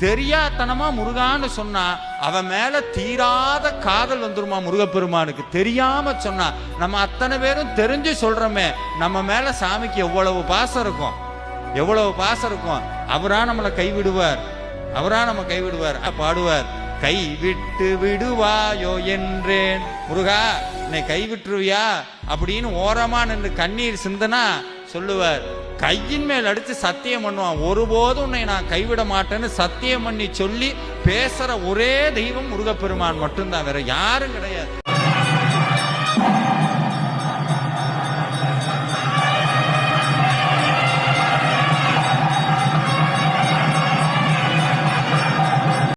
தெரியாத்தனமா முருகான்னு சொன்னா அவன் மேல தீராத காதல் வந்துருமா முருகப்பெருமானுக்கு? தெரியாம சொன்னா நம்ம அத்தனை பேரும் தெரிஞ்சு சொல்றோமே நம்ம மேல சாமிக்கு எவ்வளவு பாசம் இருக்கும்? எவ்வளவு பாசம் இருக்கும்? அவரா நம்மளை கைவிடுவார். அவரா நம்ம கைவிடுவார். பாடுவார். கை விட்டு விடுவாயோ என்றேன். முருகா என்னை கைவிட்டுருவியா? அப்படின்னு ஓரமா நின்று கண்ணீர் சிந்தனா சொல்லுவார். கையின் மேல் அடித்து சத்தியம் பண்ணுவான். ஒருபோதும் உன்னை நான் கைவிட மாட்டேன்னு சத்தியம் பண்ணி சொல்லி பேசுற ஒரே தெய்வம் முருகப்பெருமான் மட்டும்தான். வேற யாரும் கிடையாது.